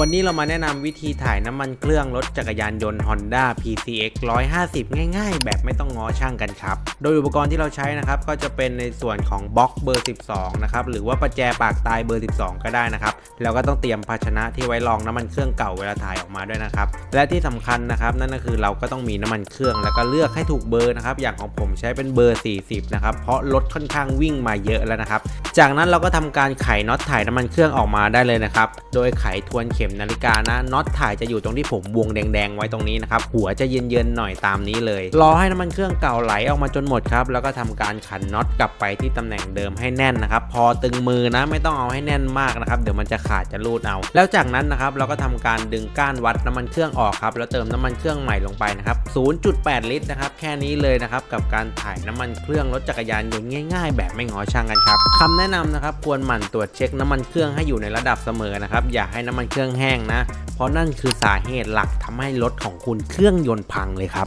วันนี้เรามาแนะนำวิธีถ่ายน้ำมันเครื่องรถจักรยานยนต์ Honda PCX 150 ง่าย ๆ แบบไม่ต้องง้อช่างกันครับ โดยอุปกรณ์ที่เราใช้นะครับ ก็จะเป็นในส่วนของบล็อกเบอร์ 12 นะครับ หรือว่าประแจปากตายเบอร์ 12 ก็ได้นะครับ แล้วก็ต้องเตรียมภาชนะที่ไว้รองน้ำมันเครื่องเก่าเวลาถ่ายออกมาด้วยนะครับ และที่สำคัญนะครับ นั่นก็คือเราก็ต้องมีน้ำมันเครื่อง แล้วก็เลือกให้ถูกเบอร์นะครับ อย่างของผมใช้เป็นเบอร์ 40 นะครับ เพราะรถค่อนข้างวิ่งมาเยอะแล้วนะครับ จากนั้นเราก็ทำการไขน็อตถ่ายน้ำมันเครื่องออกมาได้เลยนะครับ โดยไขทวนเข็มนาฬิกานะน็อตถ่ายจะอยู่ตรงที่ผมวงแดงๆ ไว้ตรงนี้นะครับหัวจะเย็นๆหน่อยตามนี้เลย รอให้น้ำมันเครื่องเก่าไหลออกมาจนหมดครับแล้วก็ทำการขันน็อตกลับไปที่ตำแหน่งเดิมให้แน่นนะครับพอตึงมือนะไม่ต้องเอาให้แน่นมากนะครับเดี๋ยวมันจะขาดจะรูดเอา แล้วจากนั้นนะครับเราก็ทำการดึงก้านวัดน้ำมันเครื่องออกครับแล้วเติมน้ำมันเครื่องใหม่ลงไปนะครับ0.8 ลิตรนะครับแค่นี้เลยนะครับกับการถ่ายน้ำมันเครื่องรถจักรยานยนต์ง่ายๆ แบบไม่งอช่างกันครับคำแนะนำนะครับควรหมั่นตรวจเช็คน้ำมันเครื่องให้อยู่ในระดับเสมอนะครับอย่าให้น้ำมันเครื่องแห้งนะ เพราะนั่นคือสาเหตุหลักทำให้รถของคุณเครื่องยนต์พังเลยครับ